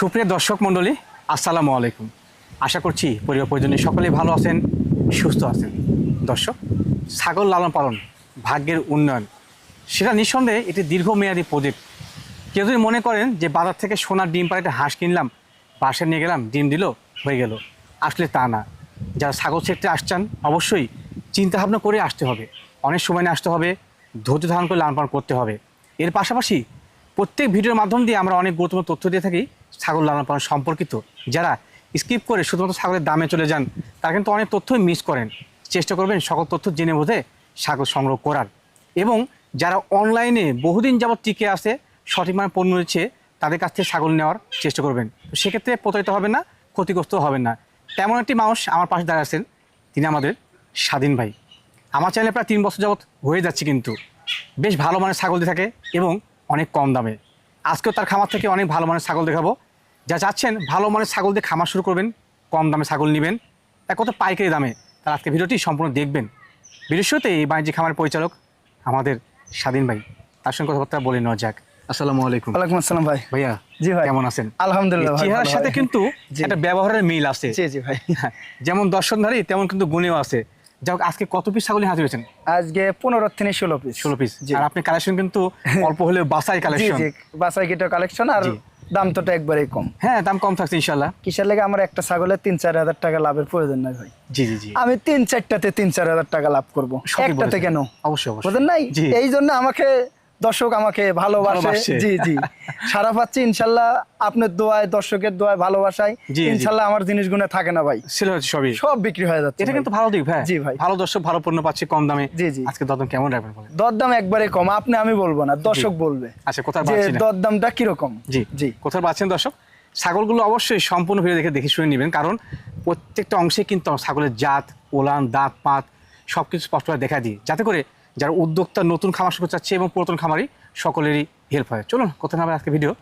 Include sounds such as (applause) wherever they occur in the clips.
সুপ্রিয় দর্শক মণ্ডলী, আসসালামু আলাইকুম। আশা করছি পরিবার পরিজনের সকলেই ভালো আছেন, সুস্থ আছেন। দর্শক, ছাগল লালন পালন ভাগ্যের উন্নয়ন, সেটা নিঃসন্দেহে একটি দীর্ঘমেয়াদী প্রজেক্ট। কেউ যদি মনে করেন যে বাজার থেকে সোনার ডিম পাড়ে একটা হাঁস কিনলাম, বাসায় নিয়ে গেলাম, ডিম দিল, হয়ে গেল। আসলে তা না। যারা ছাগল সেক্টরে আসছেন, অবশ্যই চিন্তাভাবনা করে আসতে হবে। অনেক সময় নিয়ে আসতে হবে, ধৈর্য ধারণ করে লালন পালন করতে হবে। এর পাশাপাশি প্রত্যেক ভিডিওর মাধ্যম দিয়ে আমরা অনেক গুরুত্বপূর্ণ তথ্য দিয়ে থাকি। ছাগল লালন পালন সম্পর্কিত, যারা স্কিপ করে শুধুমাত্র ছাগলের দামে চলে যান, তারা কিন্তু অনেক তথ্যই মিস করেন। চেষ্টা করবেন সকল তথ্য জেনে বোঝে ছাগল সংগ্রহ করার। এবং যারা অনলাইনে বহুদিন যাবৎ টিকে আছে, সঠিক মানে পণ্য দিচ্ছে, তাদের কাছ থেকে ছাগল নেওয়ার চেষ্টা করবেন। সেক্ষেত্রে প্রতারিত হবে না, ক্ষতিগ্রস্ত হবেন না। তেমন একটি মানুষ আমার পাশে দাঁড়িয়ে আছেন, তিনি আমাদের স্বাধীন ভাই। আমার চ্যানেলে প্রায় তিন বছর যাবৎ হয়ে যাচ্ছে কিন্তু। বেশ ভালো মানের ছাগল দিয়ে থাকে এবং অনেক কম দামে। আজকেও তার খামার থেকে অনেক ভালো মানের ছাগল দেখাবো। যা চাচ্ছেন ভালো মানের ছাগল দিয়ে খামার শুরু করবেন কম দামে ছাগল নেবেন। এক কথা পাইকারি দামে। তার আজকে ভিডিওটি সম্পূর্ণ দেখবেন। ভিডিওর শুরুতে এই বাণিজ্যিক খামারের পরিচালক আমাদের স্বাধীন ভাই। তার সঙ্গে কথাবার্তা বলে নেওয়া যাক। আসসালামু আলাইকুম। ওয়ালাইকুম আসসালাম ভাই। ভাইয়া জি ভাই। কেমন আছেন? আলহামদুলিল্লাহ চেহারার সাথে কিন্তু। একটা ব্যবহারের মিল আছে। জি জি ভাই। (laughs) যেমন দর্শনধারী তেমন কিন্তু গুণেও আছে। যাই হোক আজকে কত পিস ছাগল হাজির হয়েছেন? আজকে পনেরো থেকে ষোলো পিস। ষোলো পিস। আর আপনি কালেকশন কিন্তু (laughs) অল্প হলেও বাসাই কালেকশন জি। বাসাই কিটো কালেকশন আর। দাম তো একবারেই কম। হ্যাঁ দাম কম থাকছে ইনশাল্লাহ কিসের লেগে আমার একটা ছাগলের তিন চার হাজার টাকা লাভের প্রয়োজন নাই ভাই। জি জি জি। আমি তিন চারটাতে তিন চার হাজার টাকা লাভ করব। একটাতে কেন? অবশ্যই অবশ্যই। বুঝলেন নাই? এই জন্য আমাকে দর্শক আমাকে ভালোবাসে। জি জি। সারা পাচ্ছি ইনশাল্লাহ আপনার দোয়ায় দর্শকের দোয়ায় ভালোবাসায়। ইনশাল্লাহ আমার জিনিসগুলো থাকে না ভাই। সবই। সব বিক্রি হয়ে যাচ্ছে এটা কিন্তু ভালো দিক ভাই জি ভাই। ভালো দর্শক ভালো পণ্য পাচ্ছে কম দামে। জি, জি। আজকে দরদাম কেমন রাখবেন বলেন? দরদাম একবারে কম আপনি আমি বলব না দর্শক বলবে আচ্ছা কোথায় যে পাচ্ছি না? দরদামটা কীরকম? জি। জি। কোথায় পাচ্ছেন দর্শক? ছাগলগুলো অবশ্যই সম্পূর্ণ ভিডিও দেখে দেখে শুনে নেবেন। কারণ প্রত্যেকটা অংশে কিন্তু ছাগলের জাত ওলান দাঁত পাত সব কিছু স্পষ্টভাবে দেখা দিই। যাতে করে যারা উদ্যোক্তা নতুন খামার শুরু চাচ্ছে এবং পুরাতন খামারি সকলেরই হেল্প হয়। চলুন কোথায় না আজকে ভিডিও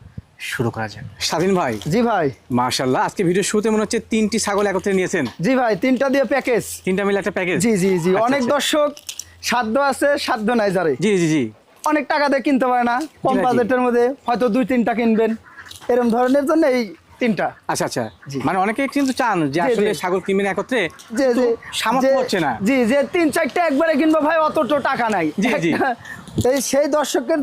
শুরু করা যাক। স্বাধীন ভাই। জি ভাই। মার্শাল্লাহ আজকে ভিডিও শুরুতে মনে হচ্ছে তিনটি ছাগল একত্রে নিয়েছেন। জি ভাই তিনটা দিয়ে প্যাকেজ তিনটা মিলে একটা প্যাকেজ জি জি জি। আচ্ছা, অনেক আচ্ছা। দর্শক সাধ্য আছে সাধ্য নাই যারে। জি জি জি। অনেক টাকা দিয়ে কিনতে পারে না। কম। বাজেটের মধ্যে হয়তো দুই তিনটা কিনবেন। এরকম ধরনের জন্য এই তিনটা। আচ্ছা আচ্ছা। মানে অনেকে কিন্তু চান যে আসলে ছাগল কিনবেন একত্রে তো সামর্থ্য হচ্ছে না। জি যে তিন চারটা একবারে কিনবো ভাই অত তো টাকা নাই। জি, জি। এই সেই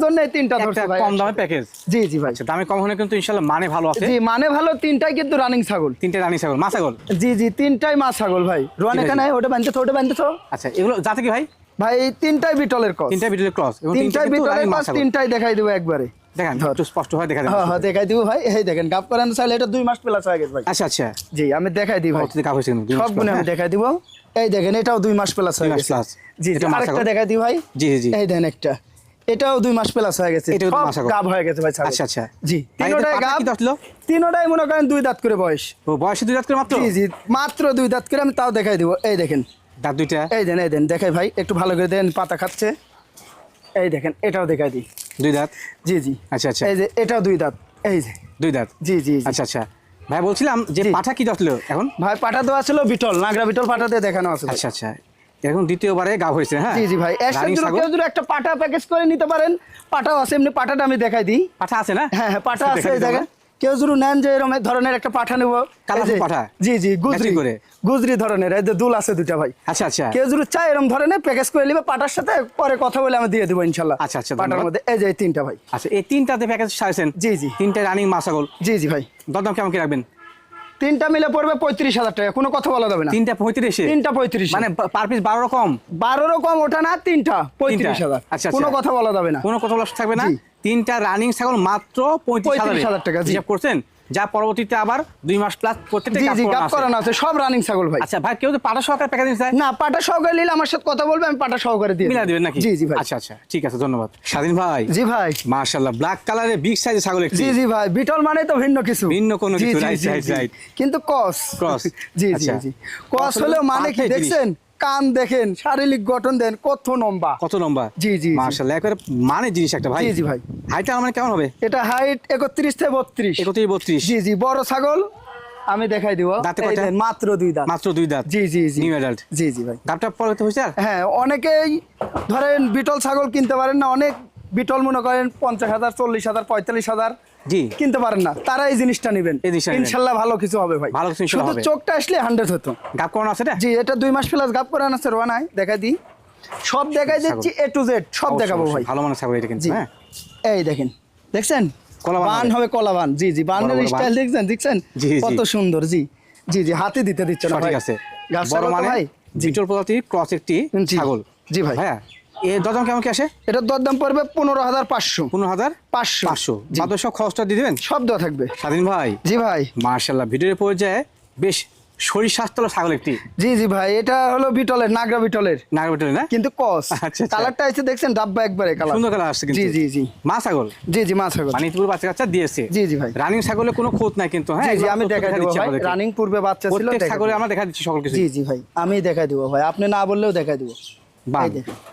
জন্য এই তিনটা ধরছে ভাই কম দামে প্যাকেজ জি জি ভাই। আচ্ছা দামে কম হলে কিন্তু মানে ভালো আছে। জি মানে ভালো তিনটাই কিন্তু রানিং ছাগল। তিনটে রানী ছাগল মা ছাগল? জি জি তিনটাই মা ছাগল ভাই। রোয়ান এখানে ওটা বানতে ওটা বানতে আচ্ছা এগুলো যাতে কি ভাই? ভাই তিনটাই বিটলের কস তিনটা ভিডিও ক্রস তিনটাই বিটলের কস তিনটাই দেখাই দেবো একবারে। দেখেন একটু স্পষ্ট হয় দেখা হ্যাঁ হ্যাঁ দেখাই দিব ভাই। এই দেখেন গাপ করানো চাইলে এটা দুই মাস প্লাস হয়ে গেছে ভাই। আচ্ছা আচ্ছা। জি আমি দেখাই দিই ভাই। কততে হয়েছে কিন্তু? দুই মাস সবগুলো পর, আমি হ্যাঁ? দেখাই দিব। এই দেখেন এটাও দুই মাস প্লাস হয়ে গেছে। জি জি এটা মা আরেকটা দেখাই দিই ভাই। জি জি জি। এই দেন একটা। এটাও দুই মাস প্লাস হয়ে গেছে। এটাও মাস গাব হয়ে গেছে ভাই আচ্ছা, আচ্ছা। জি ভাই, এদের তিনোটাই পাটা গাব কি দাঁতলো? মনে করেন দুই দাঁত করে বয়স। ও বয়সে দুই রাত করে মাত্র? জি জি মাত্র দুই দাঁত করে আমি তাও দেখাই দিব। এই দেখেন। দাঁত দুইটা? এই দেন এই দেন দেখাই ভাই একটু ভালো করে দেন পাতা খাচ্ছে। এই দেখেন এটাও দেখাই দিই। দুই দাঁত? জি জি। আচ্ছা আচ্ছা। এই যে এটাও দুই দাঁত। এই যে। দুই দাঁত? জি জি। আচ্ছা আচ্ছা। ভাই বলছিলাম যে পাঠা কি দাঁতলো এখন? ভাই পাঠা দেওয়া ছিল বিটল নাগরা বিটল পাঠা দিয়ে দেখানো আছে। আচ্ছা আচ্ছা। এখন দ্বিতীয়বারে গাব হয়েছে হ্যাঁ? জি জি ভাই। কেউ যদি একটা পাটা প্যাকেজ করে নিতে পারেন পাটাও আছে এমনি পাটাটা আমি দেখাই দিই। পাঠা আছে না? হ্যাঁ হ্যাঁ পাটা আছে এই দেখেন। কেউ যদি নেন যে এরকম ধরনের একটা পাঠা নেব পাঠা? জি জি গুজরি। করে? গুজরি ধরনের এই যে দুল আছে দুটা ভাই। আচ্ছা আচ্ছা। কেউ যদি চায় এরকম ধরনের প্যাকেজ করে নিবে পাটার সাথে পরে কথা বলে আমি দিয়ে দেবো ইনশাল্লাহ। আচ্ছা, আচ্ছা, পাটার মধ্যে এই যে তিনটা ভাই। আচ্ছা এই তিনটাতে প্যাকেজ সাজেছেন? জি, জি। তিনটে রানিং জি জি ভাই। দরদাম কেমন কি রাখবেন? তিনটা মিলে পড়বে পঁয়ত্রিশ হাজার টাকা কোনো কথা বলা যাবে না। তিনটা পঁয়ত্রিশে? তিনটা পঁয়ত্রিশ। মানে পার পিস বারো রকম বারোরও কম ওটা না তিনটা পঁয়ত্রিশ হাজার। আচ্ছা, কোনো আচ্ছা। কথা বলা যাবে না। কোনো কথা বলা থাকবে না। তিনটা রানিং ছাগল মাত্র পঁয়ত্রিশ হাজার টাকা, হিসাব করছেন? যা পরবর্তীতে আবার দুই মাস প্লাস প্রত্যেকটা জি জি গাপ করানো আছে সব রানিং ছাগল ভাই। আচ্ছা ভাই কেউ যদি পাটা সহকারে প্যাকেজ চায়? না পাটা সহকারে নিলে আমার সাথে কথা বলবে আমি পাটা সহকারে দিয়ে মিলা দিবেন নাকি? জি জি ভাই। আচ্ছা আচ্ছা ঠিক আছে ধন্যবাদ। স্বাধীন ভাই। জি ভাই। মাশাআল্লাহ ব্ল্যাক কালারের বিগ সাইজের ছাগল একটি। জি জি ভাই বিটল মানে তো ভিন্ন কিছু। ভিন্ন কোনো কিছু, জি, জি। কিন্তু কস Cross, (laughs) জি জি আচ্ছা। জি। কস হলো মানে কি দেখছেন? কান দেখেন শারীরিক গঠন দেন কত লম্বা। কত লম্বা? জি, জি, জি। মাশাআল্লাহ একবারে মানে জিনিস একটা ভাই। জি, জি, ভাই। হাইটটা আমার মানে কেমন হবে? এটা হাইট একত্রিশ থেকে বত্রিশ। একত্রিশ বত্রিশ। জি জি বড় ছাগল আমি দেখাই দিব। দাঁতে কয়টা? মাত্র দুই দাঁত। মাত্র দুই দাঁত। জি জি জি। নিউ অ্যাডাল্ট জি জি ভাই। দাঁতটা পরে তো হয়েছে আর? হ্যাঁ অনেকেই ধরেন বিটল ছাগল কিনতে পারেন না অনেক বিটল মনে করেন পঞ্চাশ হাজার চল্লিশ হাজার পঁয়তাল্লিশ হাজার। জি। কিনতে পারেন না। তারা এই জিনিসটা নেবেন। ইনশাল্লাহ ভালো কিছু হবে ভাই। ভালো কিছু শুধু চোখটা আসলে হান্ড্রেড হতো। গাপ করানো আছে জি এটা দুই মাস প্লাস গাপ করান আছে রোয়া নাই দেখা দিই। সব দেখাই দিচ্ছি এ টু জেড সব দেখাবো ভাই। ভালো মানের ছাগল এটা কিন্তু হ্যাঁ? এই দেখেন দেখছেন? কলা বান হবে। হবে কলা বান। জি জি বানের। স্টাইল দেখছেন দেখছেন। কত সুন্দর জি। জি জি হাতে দিতে দিচ্ছে না ভাই। আছে। বড় মানে ভাই। জি। বিটল প্রজাতির ক্রস একটি ছাগল। জি ভাই। হ্যাঁ? এর দরদাম কেমন কি আসে? এটার দরদাম পড়বে পনেরো হাজার পাঁচশো। পনেরো হাজার পাঁচশো। পাঁচশো। জি। খরচটা দিয়ে দেবেন? সব দেওয়া থাকবে। স্বাধীন ভাই। জি ভাই। মার্শাল্লাহ ভিডিওর পর্যায়ে বেশ শরীর স্বাস্থ্য ছাগল একটি। জি জি ভাই এটা হলো বিটলের নাগরা বিটলের। নাগরবিটল না? কিন্তু কস। আচ্ছা, আচ্ছা। কালারটা এসে দেখছেন ডাব্বা একবারে কালার। সুন্দর কালার আসছে কিন্তু। জি জি জি। মা ছাগল? জি জি মা ছাগল। মানে ইতিপূর্বে বাচ্চা কাচ্চা দিয়েছে। জি, জি ভাই। রানিং ছাগলে কোনো খোঁজ নাই কিন্তু হ্যাঁ? জি আমি দেখা দেবো দিচ্ছি ভাই। রানিং পূর্বে বাচ্চা ছিল প্রত্যেক ছাগলে আমরা দেখা দিচ্ছি সকল কিছু। জি জি ভাই আমি দেখাই দেবো ভাই। আপনি না বললেও দেখাই দেবো। বান বান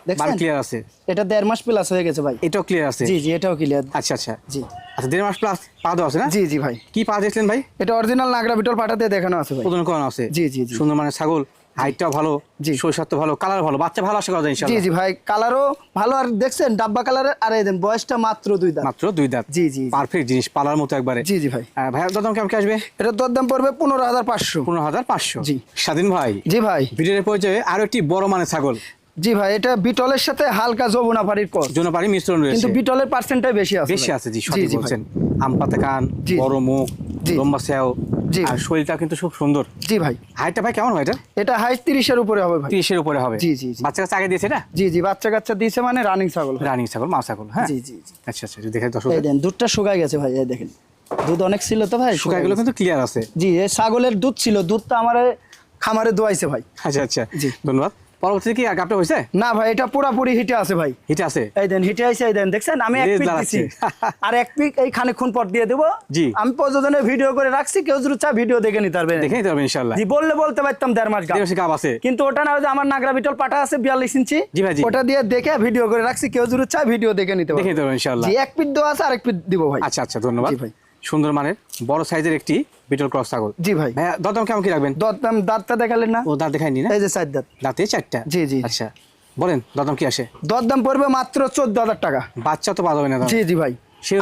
দেখছেন? ক্লিয়ার আছে। এটা দেড় মাস প্লাস হয়ে গেছে ভাই। এটাও ক্লিয়ার আছে? জি জি এটাও ক্লিয়ার আচ্ছা আচ্ছা। জি। আচ্ছা দেড় মাস প্লাস পা দেওয়া আছে না? জি জি ভাই। কি পা দেখলেন ভাই? এটা অরিজিনাল নাগরা বিটল পাঠাতে দেখানো আছে ভাই। প্রদান করানো আছে। জি, জি, জি। সুন্দর মানে ছাগল হাইটটাও ভালো জি। শরীর ভালো কালার ভালো বাচ্চা ভালো আশা করা যায় জি জি ভাই কালারও ভালো। আর দেখছেন ডাব্বা কালারের আর এই দেন বয়সটা মাত্র দুই দাঁত। মাত্র দুই দাঁত। জি, জি। পারফেক্ট জিনিস পালার মতো একবারে। জি জি ভাই। আহ, ভাইয়া দাম কেমন আসবে? এটার দরদাম পড়বে পনেরো হাজার পাঁচশো। পনেরো হাজার পাঁচশো। জি। স্বাধীন ভাই। জি ভাই। ভিডিওর পর্যায়ে আরও একটি বড় মানের ছাগল। জি ভাই এটা বিটলের সাথে হালকা যমুনা পাড়ির কর জন্য পারি মিশ্রণ কিন্তু বিটলের পার্সেন্টটাই বেশি আছে বেশি আছে জি সঠিক বলছেন। আম পাতা কান বড় মুখ লম্বা জি। আর শরীরটা কিন্তু খুব সুন্দর। জি ভাই। হাইটটা ভাই কেমন হয় এটা? এটা হাইট তিরিশের উপরে হবে ভাই। তিরিশের উপরে হবে। জি, জি। বাচ্চা কাছে আগে দিয়েছে এটা? জি জি বাচ্চা কাচ্চা দিয়েছে মানে রানিং ছাগল রানিং ছাগল মা ছাগল হ্যাঁ? জি জি আচ্ছা আচ্ছা দেখে দর্শক। এই দেন দুধটা শুকায় গেছে ভাই এই দেখেন। দুধ অনেক ছিল তো ভাই শুকায় গেলো। কিন্তু ক্লিয়ার আছে। জি এই ছাগলের দুধ ছিল দুধটা আমার খামারে দোয়াইছে ভাই। আচ্ছা আচ্ছা। জি। ধন্যবাদ। পরবর্তীতে কি হয়েছে না ভাই এটা পুরাপুরি হিটে আছে ভাই। হিটে আছে? এই দেন হিটে আইছে এই দেন দেখছেন? আমি এক পিক দিছি। (laughs) আর এক পিক এই খানিকক্ষণ পর দিয়ে দেবো। জি। আমি প্রযোজনে ভিডিও করে রাখছি কেউ যদি চা ভিডিও দেখে নিতে পারবে। দেখে নিতে পারবেন ইনশাল্লাহ জি বললে বলতে পারতাম দেড় মাস দেড়শো কাপ আছে। কিন্তু ওটা না যে আমার নাগরা বিটল পাটা আছে বিয়াল্লিশ ইঞ্চি। জি ভাই। ওটা দিয়ে দেখে ভিডিও করে রাখছি কেউ যদি চা ভিডিও দেখে নিতে দেখে নিতে পারবেন ইনশাল্লাহ জি এক পিট দেওয়া আছে আর এক পিট দিব ভাই। আচ্ছা আচ্ছা ধন্যবাদ। জি ভাই। সুন্দর মানের বড় সাইজের একটি বিটল ক্রস ছাগল। জি ভাই। দাঁত দরদাম কেমন কি রাখবেন? দরদাম দাঁতটা দেখালেন না? ও দাঁত দেখায়নি না? এই যে চার দাঁত। দাঁতে চারটা? জি, জি। আচ্ছা বলেন দরদাম কি আসে? দরদাম পড়বে মাত্র চোদ্দ হাজার টাকা। বাচ্চা তো পাওয়া যাবে না জি জি ভাই।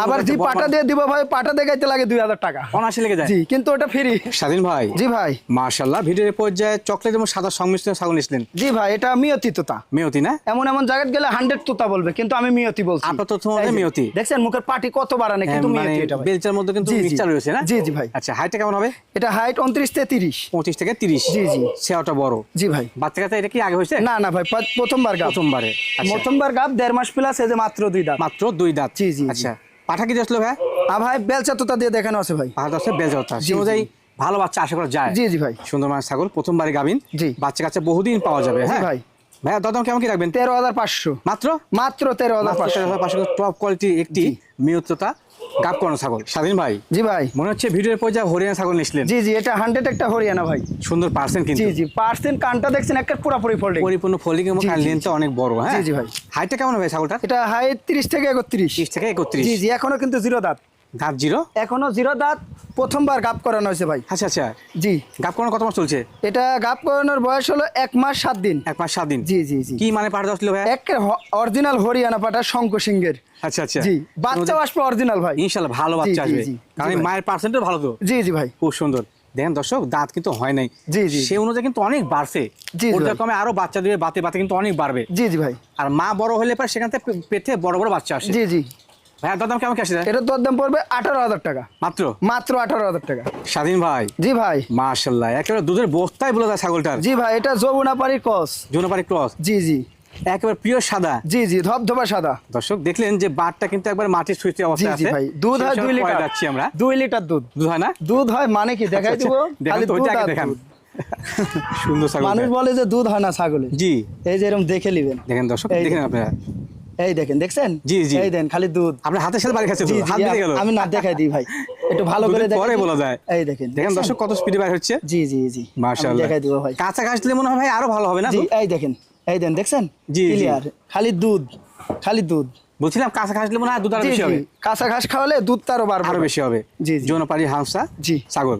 আবার যে পাটা দিয়ে দিব ভাই পাটা দেখাইতে লাগে দুই হাজার টাকা। অনাশি লেগে যায়। জি কিন্তু ওটা ফ্রি স্বাধীন ভাই জি ভাই। মার্শাল্লাহ ভিডিওর পর্যায়ে চকলেট এবং সাদা সংমিশ্রণ ছাগল নিয়েছিলেন। জি ভাই এটা মিয়তি তোতা। মেয়তি না? এমন এমন জায়গায় গেলে হান্ড্রেড তোতা বলবে কিন্তু আমি মিয়তি বলছি। আপনার তো তোমাদের মিয়তি। দেখছেন মুখের পাটি কত বাড়ানে কিন্তু হ্যাঁ, মানে মিয়তি এটা বেলচার মধ্যে কিন্তু। মিক্সচার রয়েছে না? জি জি ভাই। আচ্ছা হাইটটা কেমন হবে? এটা হাইট উনত্রিশ থেকে তিরিশ। পঁচিশ থেকে তিরিশ। জি, জি। সেওটা বড়। জি ভাই। বাচ্চা কাচ্চা এটা কি আগে হয়েছে? না না ভাই প্রথমবার গাপ প্রথমবারে আচ্ছা। প্রথমবার গাপ দেড় মাস প্লাস এই যে মাত্র দুই দাঁত। মাত্র দুই দাঁত। জি, জি। আচ্ছা পাঠা কি আসলো ভাই? ভাই বেলচা তোতা দিয়ে দেখানো আছে ভাই। পাঠা আছে বেলচা জি, সে। অনুযায়ী ভালো বাচ্চা আশা করা যায়। জি জি ভাই। সুন্দর মানের ছাগল প্রথমবারে গাবিন জি। বাচ্চা কাচ্চা বহুদিন পাওয়া যাবে হ্যাঁ? ভাই। ভাইয়া কেমন কি রাখবেন? তেরো হাজার পাঁচশো। মাত্র? মাত্র তেরো হাজার পাঁচশো। টপ কোয়ালিটি একটি ছাগল। স্বাধীন ভাই জি ভাই। মনে হচ্ছে ভিডিওর পর্যায়ে হরিয়ানা ছাগল জি জি এটা হান্ড্রেড একটা হরিয়ানা ভাই। সুন্দর পার্সেন্ট কিন্তু। জি জি পার্সেন্ট কানটা দেখছেন একটা পুরাপুরি ফোল্ডিং পরিপূর্ণ এবং লেন্থটা অনেক বড় হ্যাঁ? জি, জি ভাই। হাইটটা কেমন হবে ছাগলটা এটা হাইট থেকে একত্রিশ। তিরিশ থেকে একত্রিশ। জি জি এখনও কিন্তু জিরো দাঁত। দাঁত জিরো? এখনও জিরো দাঁত প্রথমবার গাপ করানো হয়েছে ভাই। আচ্ছা আচ্ছা। জি। গাপ করানো কত মাস চলছে? এটা গাপ করানোর বয়স হলো এক মাস সাত দিন। এক মাস সাত দিন? জি জি জি। কি মানে পাঠা আসলো ভাই এক অরিজিনাল হরিয়ানা পাটা শঙ্খ সিংহের। আচ্ছা আচ্ছা। জি বাচ্চাও আসবে অরিজিনাল ভাই। ভালো বাচ্চা আসবে। কারণ। মায়ের পার্সেন্টও ভালো তো। জি জি ভাই। খুব সুন্দর। দেখেন দর্শক দাঁত কিন্তু হয় নাই। জি, জি, সে অনুযায়ী কিন্তু অনেক বাড়ছে। পর্যায়ক্রমে আরও বাচ্চা দিবে বাতে বাতে কিন্তু অনেক বাড়বে। জি জি ভাই। আর মা বড় হলে পর সেখান থেকে পেটে বড় বড় বাচ্চা আসে। জি জি। দাদাম কেমন কি দরদাম পড়বে আঠারো হাজার টাকা। মাত্র? মাত্র আঠারো হাজার টাকা। স্বাধীন ভাই। জি ভাই। একেবারে দুধের বস্তায় বলে যায় ছাগলটার। জি ভাই এটা যমুনা পাড়ি কস ক্রস? জি জি। একেবারে প্রিয় সাদা? জি জি ধবধবা সাদা। দর্শক দেখলেন যে বাটটা কিন্তু একবার মাটির সুইচে অবস্থায় আছে। ভাই দুধ হয় দুই লিটার। যাচ্ছি আমরা। দুই লিটার দুধ। দুধ হয় না? দুধ হয় মানে কি? দেখাই আচ্ছা, দিব? দেখান খালি দুধ আগে দেখান। সুন্দর ছাগল মানুষ বলে যে দুধ হয় না ছাগলে। জি। এই যে এরকম দেখে নিবেন। দেখেন দর্শক দেখেন। আপনারা। এই দেখেন দেখছেন? জি, জি। এই দেন খালি দুধ। আপনার হাতের সাথে বাড়ি খাচ্ছে হাত বেড়ে গেল। আমি না দেখাই দিই ভাই। একটু ভালো করে দুদিন পরে বলা যায়। এই দেখেন দেখেন দর্শক কত স্পিডে বাইর হচ্ছে? জি জি জি। মাশাআল্লাহ। দেখাই দিব ভাই। কাঁচা ঘাস দিলে মনে হয় ভাই আরও ভালো হবে না জি? এই দেখেন এই দেন দেখছেন? জি। ক্লিয়ার খালি দুধ খালি দুধ। বলছিলাম কাঁচা ঘাস দিলে মনে হয় দুধ আরও বেশি হবে। কাঁচা ঘাস খাওয়ালে দুধ তারও বাড়বে। আরও বেশি হবে। জি, জি। জোনাপাড়ি হাঁসা জি। ছাগল।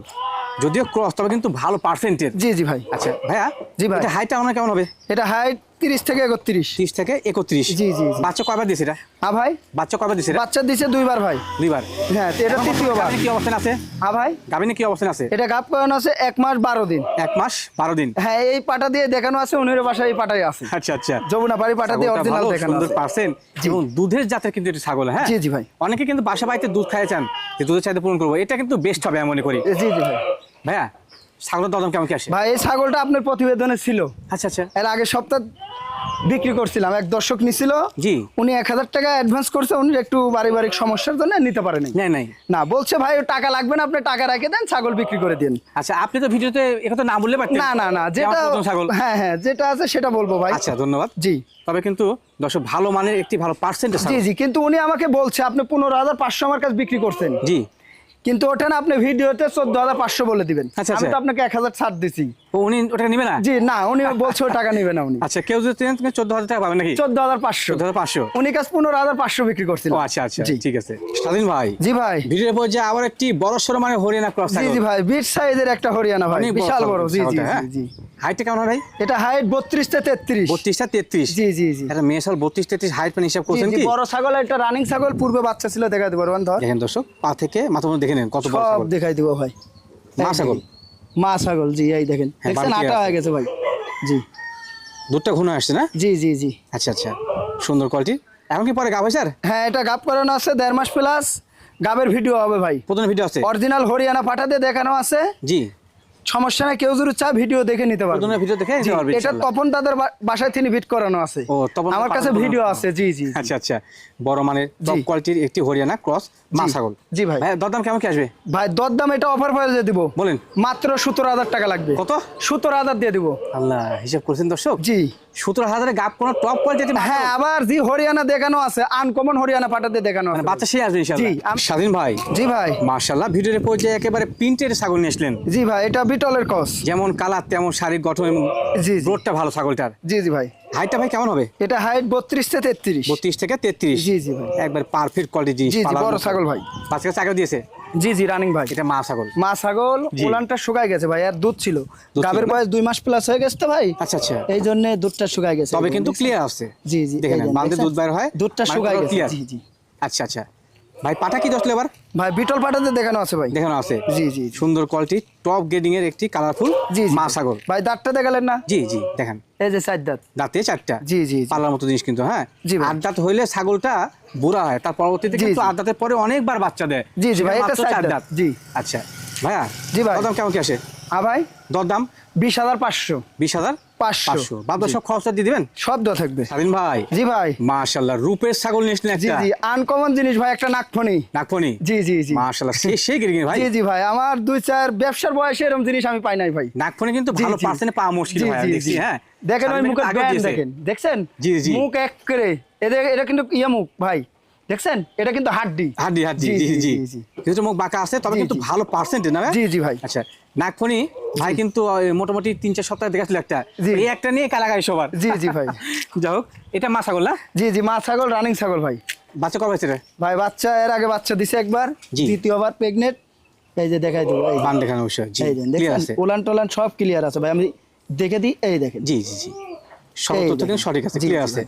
যদিও ক্রস তবে কিন্তু ভালো পার্সেন্টের জি জি ভাই। আচ্ছা ভাইয়া জি ভাই। এটা হাইটটা আমার কেমন হবে? এটা হাইট তিরিশ থেকে একত্রিশ। ত্রিশ থেকে একত্রিশ। জি, জি। বাচ্চা কয়বার এটা? হ্যাঁ ভাই? বাচ্চা কয়বার এটা? বাচ্চা দিছে দুইবার ভাই। দুইবার? হ্যাঁ তো এটা তৃতীয়বার। কি অবস্থান আছে? হ্যাঁ ভাই? গাভিনে কি অবস্থান আছে? এটা গাপ করানো আছে এক মাস বারো দিন। এক মাস বারো দিন। হ্যাঁ এই পাটা দিয়ে দেখানো আছে উনির বাসায় এই পাটাই আছে। আচ্ছা আচ্ছা। যমুনা পাড়ি পাটা দিয়ে অরিজিনাল দেখানো আছে। এবং দুধের জাতের কিন্তু এটা ছাগল হ্যাঁ? জি, জি ভাই। অনেকে কিন্তু বাসা বাড়িতে দুধ খাই চান যে দুধের চাহিদা পূরণ করব। এটা কিন্তু বেস্ট হবে আমি মনে করি। জি জি ভাই। ভাইয়া ছাগলের দরদাম কেমন কি আসে? ভাই এই ছাগলটা আপনার প্রতিবেদনে ছিল। আচ্ছা আচ্ছা। এর আগে সপ্তাহ বিক্রি করছিলাম। এক দর্শক নিছিল। জি। উনি এক হাজার টাকা অ্যাডভান্স করছে উনি একটু পারিবারিক সমস্যার জন্য নিতে পারেনি। নাই নাই। না বলছে ভাই টাকা লাগবে না আপনি টাকা রেখে দেন ছাগল বিক্রি করে দিন। আচ্ছা আপনি তো ভিডিওতে একথা না বললে পারতেন। না না না যেটা ছাগল। হ্যাঁ হ্যাঁ যেটা আছে সেটা বলব ভাই। আচ্ছা ধন্যবাদ। জি। তবে কিন্তু দর্শক ভালো মানের একটি ভালো পার্সেন্টেজ জি জি কিন্তু উনি আমাকে বলছে আপনি পনেরো হাজার পাঁচশো আমার কাছে বিক্রি করছেন। জি। কিন্তু ওটা না আপনি ভিডিওতে চোদ্দ হাজার পাঁচশো বলে দিবেন। আচ্ছা, আমি আচ্ছা। তো আপনাকে এক হাজার ছাড় দিছি। উনি ওটা নিবে না? জি না উনি বলছে টাকা নেবে না উনি। আচ্ছা কেউ যদি চোদ্দ হাজার টাকা পাবেন নাকি? চোদ্দ হাজার পাঁচশো। হাজার পাঁচশো। উনি কাছে পনেরো হাজার পাঁচশো বিক্রি করছিল। আচ্ছা আচ্ছা ঠিক আছে। স্বাধীন ভাই জি ভাই। ভিডিওর পর যে আবার একটি বড় সড়ো মানে হরিয়ানা ক্রস জি জি ভাই বিট সাইজের একটা হরিয়ানা ভাই বিশাল বড়। জি জি? জি হাইটটা কেমন হয় ভাই? এটা হাইট বত্রিশ থেকে তেত্রিশ। বত্রিশটা তেত্রিশ? জি জি মেয়ে সাল বত্রিশ তেত্রিশ হাইট মানে হিসাব করছেন বড় ছাগল একটা রানিং ছাগল পূর্বে বাচ্চা ছিল দেখা দিতে পারবেন ধর। দেখেন দর্শক পা থেকে মাথা দেখে নেন কত বড় সব দেখাই দিব ভাই। মা ছাগল? মা ছাগল জি এই দেখেন। হ্যাঁ, দেখছেন আটা হয়ে গেছে ভাই। জি। দুধটা ঘন আসছে না? জি জি জি। আচ্ছা আচ্ছা। সুন্দর কোয়ালিটি এখন কি পরে গাব স্যার? হ্যাঁ এটা গাব করানো আছে দেড় মাস প্লাস গাবের ভিডিও হবে ভাই। প্রথম ভিডিও আছে? অরিজিনাল হরিয়ানা পাঠাতে দেখানো আছে। জি। সমস্যা নাই কেউ যদি চা ভিডিও দেখে নিতে পারবে। ভিডিও দেখে নিতে জি, পারবে এটা তপন দাদার বাসায় তিনি ভিট করানো আছে। ও, তপন আমার কাছে ভিডিও আছে জি জি। আচ্ছা আচ্ছা। বড় মানের টপ কোয়ালিটির একটি হরিয়ানা ক্রস মা। ছাগল জি ভাই। দরদাম কেমন কি আসবে? ভাই দরদাম এটা অফার প্রাইসে দিব। বলেন। মাত্র সতেরো হাজার টাকা লাগবে। কত? সতেরো হাজার দিয়ে দিব। আল্লাহ হিসাব করছেন দর্শক? জি। সতেরো হাজারে গাপ কোনো টপ কোয়ালিটি হ্যাঁ আবার জি হরিয়ানা দেখানো আছে আনকমন হরিয়ানা পাঠাতে দেখানো মানে আছে। বাচ্চা সে আসবে ইনশাআল্লাহ। স্বাধীন ভাই। জি ভাই। মার্শাল্লাহ ভিডিওর পর্যায়ে একেবারে প্রিন্টের ছাগল নিয়ে আসলেন। জি ভাই এটা বিটলের কস। যেমন কালার তেমন শারীরিক গঠন জি রোডটা ভালো ছাগলটার। জি জি ভাই। হাইটটা ভাই কেমন হবে? এটা হাইট বত্রিশ থেকে তেত্রিশ। বত্রিশ থেকে তেত্রিশ। জি, জি ভাই। একবার পারফেক্ট কোয়ালিটি জি জি বড় ছাগল ভাই। বাচ্চাকে চাকা দিয়েছে? জি জি রানিং ভাই। এটা মা ছাগল। মা ছাগল উলানটা শুকায় গেছে ভাই আর দুধ ছিল। গাবের বয়স দুই মাস প্লাস হয়ে গেছে তো ভাই। আচ্ছা আচ্ছা। এই জন্য দুধটা শুকায় গেছে। তবে কিন্তু ক্লিয়ার আছে জি জি দেখেন দেখছেন? দুধ বের হয় দুধটা মানে শুকায় গেছে। জি জি। আচ্ছা আচ্ছা। ভাই পাটা কি দশ এবার? ভাই বিটল পাটাতে দেখানো আছে ভাই। দেখানো আছে। জি জি। সুন্দর কোয়ালিটি টপ গ্রেডিং এর একটি কালারফুল জি জি। মা ছাগল ভাই দাঁতটা দেখালেন না? জি জি দেখেন। এই যে চার দাঁত। দাঁতে চারটা? জি জি। পাল্লার মতো জিনিস কিন্তু হ্যাঁ? জি। আট দাঁত হইলে ছাগলটা বুড়া হয় তার পরবর্তীতে কিন্তু। আট দাঁতের পরে অনেকবার বাচ্চা দেয়। জি, জি ভাই, এটা চার দাঁত। জি। আচ্ছা ভাইয়া জি ভাই। দরদাম কেমন কি আসে? হ্যাঁ ভাই? দরদাম? বিশ হাজার পাঁচশো। বিশ হাজার পাঁচশো। পাঁচশো। বাদ সব খরচা দিয়ে দিবেন? সব দেওয়া থাকবে। স্বাধীন ভাই। জি ভাই। মাশাল্লাহ রূপের ছাগল নিয়ে জি জি। আনকমন জিনিস ভাই একটা নাকফনি। নাকফনি? জি জি জি। মাশাল্লাহ সে সেই গিরিগিরি ভাই? জি জি ভাই আমার দুই চার ব্যবসার বয়সে এরকম জিনিস আমি পাই নাই ভাই। নাকফনি কিন্তু ভালো পার্সেন্টে পাওয়া মুশকিল ভাই দেখছি হ্যাঁ। দেখেন ওই মুখের আগেও দেখেন। দেখছেন? জি, জি। মুখ এক করে এদের এটা কিন্তু ইয়ে মুখ ভাই। দেখছেন? এটা কিন্তু হাড্ডি। হাড্ডি হাড্ডি জি জি কিন্তু মুখ বাঁকা আছে তবে কিন্তু ভালো পার্সেন্টেজ না জি, জি ভাই। আচ্ছা নাকফনি ভাই কিন্তু মোটামুটি তিন চার সপ্তাহ দেখাচ্ছিল একটা। এই একটা নিয়ে কালাগাই সবার। জি, জি ভাই। (laughs) যাই হোক এটা মা ছাগল না? জি জি মা ছাগল রানিং ছাগল ভাই। বাচ্চা কবে রে? ভাই বাচ্চা এর আগে বাচ্চা দিছে একবার। দ্বিতীয়বার প্রেগনেন্ট এই যে দেখাই দেবো এই বান দেখানো অবশ্যই জি এই আছে। ওলান টোলান সব ক্লিয়ার আছে ভাই আমি দেখে দিই এই দেখেন। জি জি জি। সব তথ্য কিন্তু সঠিক আছে ক্লিয়ার আছে।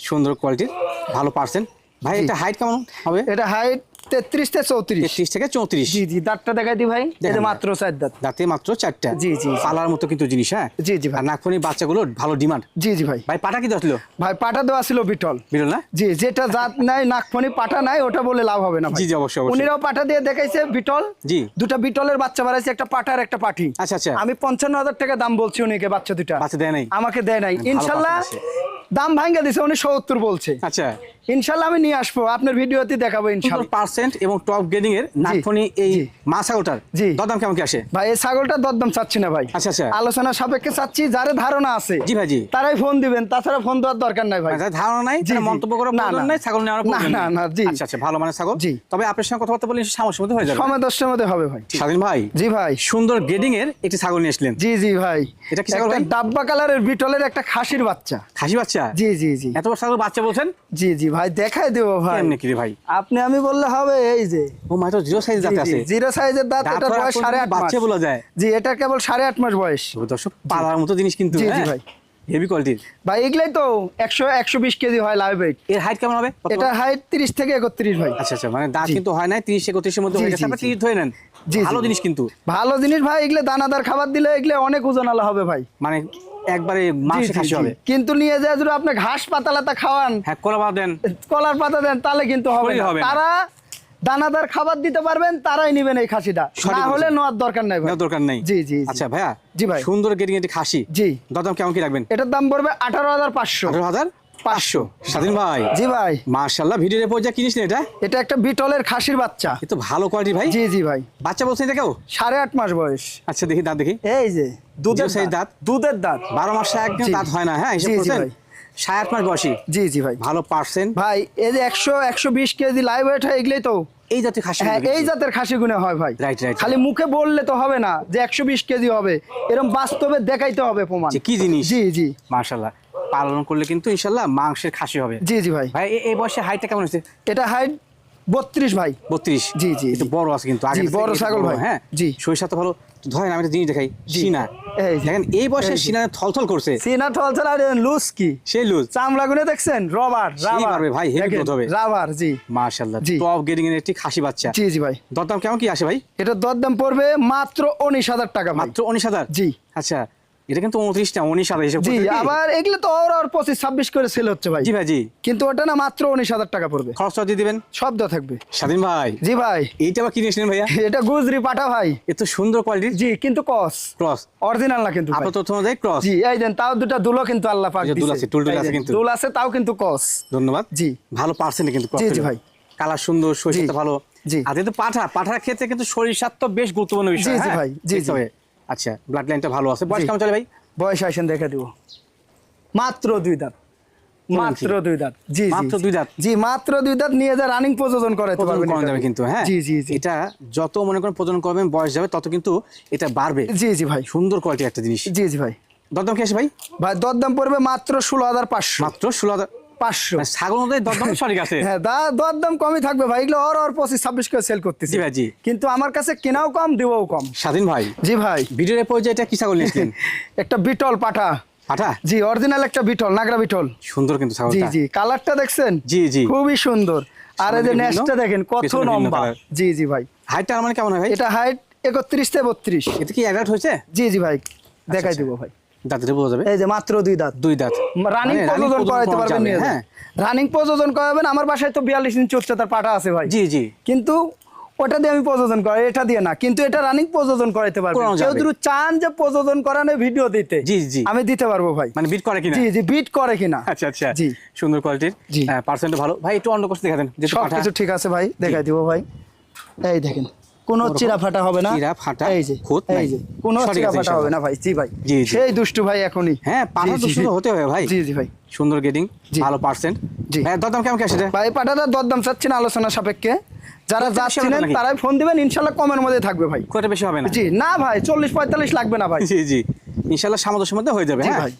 সুন্দর কোয়ালিটির ভালো পার্সেন্ট ভাই এটা হাইট কেমন হবে? এটা হাইট তেত্রিশ থেকে চৌত্রিশ। তেত্রিশ থেকে চৌত্রিশ। জি জি দাঁতটা দেখাই দিই ভাই। এটা মাত্র চার দাঁত। দাঁতে মাত্র চারটা। জি, জি, জি। পালার মতো কিন্তু জিনিস হ্যাঁ? জি, জি ভাই। আর বাচ্চাগুলো ভালো ডিমান্ড। জি জি ভাই। ভাই পাটা কি দশলো ভাই পাটা দেওয়া ছিল বিটল। বিরল না? জি যেটা জাত নাই নাকফনি পাটা নাই ওটা বলে লাভ হবে না জি, জি, অবশ্যই, অবশ্যই। উনিরাও পাটা দিয়ে দেখাইছে বিটল। জি। দুটা বিটলের বাচ্চা বাড়াইছে একটা পাটার একটা আচ্ছা, আচ্ছা। আমি পঞ্চান্ন হাজার টাকা দাম বলছি উনিকে বাচ্চা দুটা বাচ্চা দেয় নাই। আমাকে দেয় নাই। ইনশাল্লাহ দাম ভাঙ্গা দিছে উনি সত্তর বলছে। আচ্ছা। ইনশাল্লাহ আমি নিয়ে আসব আপনার ভিডিওতে দেখাবো ইনশাল্লাহ। পার্সেন্ট এবং টপ গ্রেডিং এর নাকফনি এই। মা ছাগলটার জি। দরদাম কেমন কি আসে? ভাই এই ছাগলটা দরদাম চাচ্ছি না ভাই। আচ্ছা, আচ্ছা। আলোচনা সাপেক্ষে চাচ্ছি যারে ধারণা আছে জি ভাই জি। তারাই ফোন দিবেন তাছাড়া ফোন দেওয়ার দরকার নাই ভাই। যার ধারণা নাই তারা মন্তব্য করার প্রয়োজন নাই ছাগল নেওয়ার না, প্রয়োজন না, না, জি। আচ্ছা আচ্ছা ভালো মানে ছাগল। জি। তবে আপনার সঙ্গে কথাবার্তা বলে সামস্যের মধ্যে হয়ে যাবে। সময় দশটার মধ্যে হবে ভাই। স্বাধীন ভাই জি ভাই। সুন্দর গ্রেডিং এর একটি ছাগল নিয়ে আসলেন। জি জি ভাই। এটা কি ছাগল ভাই? ডাব্বা কালারের বিটলের একটা খাসির বাচ্চা। খাসি বাচ্চা? জি জি জি। এত বড় ছাগল বাচ্চা বলছেন? জি জি ভাই দেখাই দেবো ভাই। কি ভাই? আপনি আমি বললে হবে এই যে। ও তো জিরো সাইজ দাঁত আছে। জিরো সাইজের দাঁত এটা বয়স সাড়ে আট মাস। বাচ্চা বলা যায়। জি এটা কেবল সাড়ে আট মাস বয়স। দর্শক পালার মতো জিনিস কিন্তু জি হ্যাঁ? ভাই। হেভি কোয়ালিটির ভাই এগুলাই তো একশো একশো বিশ কেজি হয় লাইভ ওয়েট এর হাইট কেমন হবে? এটা হাইট তিরিশ থেকে একত্রিশ ভাই। আচ্ছা আচ্ছা মানে দাঁত কিন্তু হয় তিরিশ একত্রিশের মধ্যে হয়ে গেছে। আপনি তিরিশ ধরে নেন জি, জি, ভালো জিনিস কিন্তু। ভালো জিনিস ভাই এগুলো দানাদার খাবার দিলে এগুলো অনেক ওজন আলা হবে ভাই। মানে একবারে মাংসে খাসি হবে। কিন্তু নিয়ে যায় যদি আপনি ঘাস পাতা লাতা খাওয়ান হ্যাঁ কোলা বাদ দেন। কলার পাতা দেন তাহলে কিন্তু হবে হবে তারা দানাদার খাবার দিতে পারবেন তারাই নেবেন এই খাসিটা। না হলে। নেওয়ার দরকার নাই ভাই। দরকার নেই। জি, জি। আচ্ছা ভাইয়া জি ভাই। সুন্দর গেটিং এটি খাসি। জি। কেমন কি রাখবেন? এটার দাম পড়বে আঠারো হাজার পাঁচশো। আঠারো হাজার পাঁচশো। স্বাধীন ভাই। জি ভাই। মার্শাল্লাহ ভিডিও রেপোর্ট যা কিনিস না এটা? এটা একটা বিটলের খাসির বাচ্চা। এ তো ভালো কোয়ালিটি ভাই। জি জি ভাই। বাচ্চা বলছেন কেউ? সাড়ে আট মাস বয়স। আচ্ছা দেখি দাঁত দেখি। এই যে। দুধের সেই দাঁত। দাঁত? দুধের দাঁত। বারো মাসে একদম জি। দাঁত হয় না হ্যাঁ হিসাব জি, জি করছেন? সাড়ে আট মাস বয়সী? জি জি ভাই। ভালো পার্সেন্ট ভাই এই যে একশো একশো বিশ কেজি লাইভ ওয়েট হয় এগুলোই তো। এই জাতীয় খাসি হ্যাঁ এই জাতের খাসি গুনে হয় ভাই। Right, right, খালি মুখে বললে তো হবে না যে একশো বিশ কেজি হবে। এরকম বাস্তবে দেখাইতে হবে প্রমাণ। কি জিনিস? জি জি। মার্শাল্লাহ পালন করলে কিন্তু ইনশাল্লাহ মাংসের খাসি হবে। জি জি ভাই। ভাই এই বয়সে হাইটটা কেমন হচ্ছে এটা হাইট বত্রিশ ভাই। বত্রিশ? জি, জি, বড় আছে কিন্তু আগে বড় ছাগল ভাই। হ্যাঁ? জি। সরিষা তো ভালো। ধরেন আমি একটা জিনিস দেখাই জি। সিনা এই দেখেন এই বয়সে সিনা থলথল করছে। সিনা টল ছাড়া লুজ কি? সেই লুজ। চামড়া গুনে দেখছেন? রবার পারবে ভাই, heavy growth হবে। রাবার জি। মার্শাল্লাহ জি। টপ এর একটি খাসি বাচ্চা। জি জি ভাই। দরদাম কেমন কি আসে ভাই? এটা দরদাম পড়বে মাত্র উনিশ হাজার টাকা মাত্র উনিশ হাজার? জি। আচ্ছা এটা কিন্তু উনত্রিশ না উনিশ হাজার হিসেব জি আবার এগুলো তো ওর আর পঁচিশ ছাব্বিশ করে সেল হচ্ছে ভাই। জি ভাই জি। কিন্তু ওটা না মাত্র উনিশ হাজার টাকা পড়বে। খরচ দিয়ে দিবেন? শব্দ থাকবে। স্বাধীন ভাই। জি ভাই। এইটা আবার ভাইয়া? এটা গুজরি পাঠা ভাই। এত সুন্দর কোয়ালিটির জি কিন্তু কস ক্রস অরিজিনাল না কিন্তু ভাই। আপনার তথ্য অনুযায়ী ক্রস জি এই দেন তাও দুটা দুলো কিন্তু আল্লাহ পাক দুল। আছে, টুল টুল আছে কিন্তু। দুল আছে তাও কিন্তু কস ধন্যবাদ। জি। ভালো পার্সেন্ট কিন্তু জি, জি ভাই। কালার সুন্দর শরীরটা ভালো। জি। আর যেহেতু পাঠা পাঠার ক্ষেত্রে কিন্তু শরীর তো বেশ গুরুত্বপূর্ণ বিষয় জি, জি হ্যাঁ? ভাই, জি, জি। আচ্ছা ব্লাড লাইনটা ভালো আছে। বয়স কেমন চলে ভাই? বয়স আসেন দেখে দিব। মাত্র দুই দাঁত। মাত্র দুই দাঁত। জি মাত্র দুই দাঁত? জি মাত্র দুই দাঁত নিয়ে যা রানিং প্রযোজন করাতে পারবেন যাবে কিন্তু হ্যাঁ? জি জি জি। এটা যত মনে করেন করবেন বয়স যাবে তত কিন্তু এটা বাড়বে। জি জি ভাই। সুন্দর কোয়ালিটি একটা জিনিস। জি জি ভাই। দরদাম কি আছে ভাই? ভাই দরদাম পড়বে মাত্র ষোলো হাজার পাঁচশো। মাত্র ষোলো হাজার পাঁচশো। মানে ছাগল দরদাম সঠিক আছে? হ্যাঁ দা দরদাম কমই থাকবে ভাই। এগুলো ওর ওর পঁচিশ ছাব্বিশ করে সেল করতেছি। ভাই, জি। কিন্তু আমার কাছে কেনাও কম দেওয়াও কম। স্বাধীন ভাই। জি ভাই। ভিডিওর পর্যায়ে এটা কি ছাগল (laughs) একটা বিটল পাঠা। জি অরিজিনাল একটা বিটল নাগরা বিটল। সুন্দর কিন্তু জি জি। কালারটা দেখছেন? জি, জি। খুবই সুন্দর। আর এই যে সামনে দেখেন কত লম্বা। জি জি ভাই। হাইটটা মানে কেমন হয় ভাই? এটা হাইট একত্রিশ থেকে বত্রিশ। এতে কি অ্যাডাল্ট হয়েছে? জি জি ভাই। দেখাই আচ্ছা। দিব ভাই। দাঁতে বোঝা যাবে? এই যে মাত্র দুই দাঁত। দুই দাঁত। রানিং মানে প্রযোজন করাইতে পারবেন হ্যাঁ। রানিং প্রযোজন করাবেন আমার বাসায় তো বিয়াল্লিশ ইঞ্চি উচ্চতার পাঠা আছে ভাই। জি জি। কিন্তু ওটা দিয়ে আমি প্রযোজন করাই এটা দিয়ে না। কিন্তু এটা রানিং প্রযোজন করাইতে পারব করানো কেউ যদি চান যে প্রযোজন করানো ভিডিও দিতে জি, জি। আমি দিতে পারব ভাই। মানে বিট করে কিনা? জি জি বিট করে কিনা। আচ্ছা আচ্ছা। জি। সুন্দর কোয়ালিটির। পার্সেন্ট ভালো। ভাই একটু অন্য কোর্স দেখা দেন সব কিছু ঠিক আছে ভাই দেখাই দিব ভাই। এই দেখেন। কোনো চিরা ফাটা হবে না। চিরা ফাটা এই যে খুঁত এই যে কোনো চিরা ফাটা হবে না ভাই জি ভাই। সেই দুষ্টু ভাই এখনই। হ্যাঁ শুধু হতে হবে ভাই। জি জি ভাই। সুন্দর গেটিং ভালো পার্সেন্ট জি। হ্যাঁ দরদাম কেমন ভাই পাটাটা দরদাম চাচ্ছি না আলোচনা সাপেক্ষে। যারা যাচ্ছিলেন তারাই ফোন দিবেন ইনশাল্লাহ কমের মধ্যে থাকবে ভাই। খুব বেশি হবে না? জি না ভাই চল্লিশ পঁয়তাল্লিশ লাগবে না ভাই। জি জি। ইনশাল্লাহ সামঞ্জস্যের মধ্যে হয়ে যাবে হ্যাঁ? ভাই।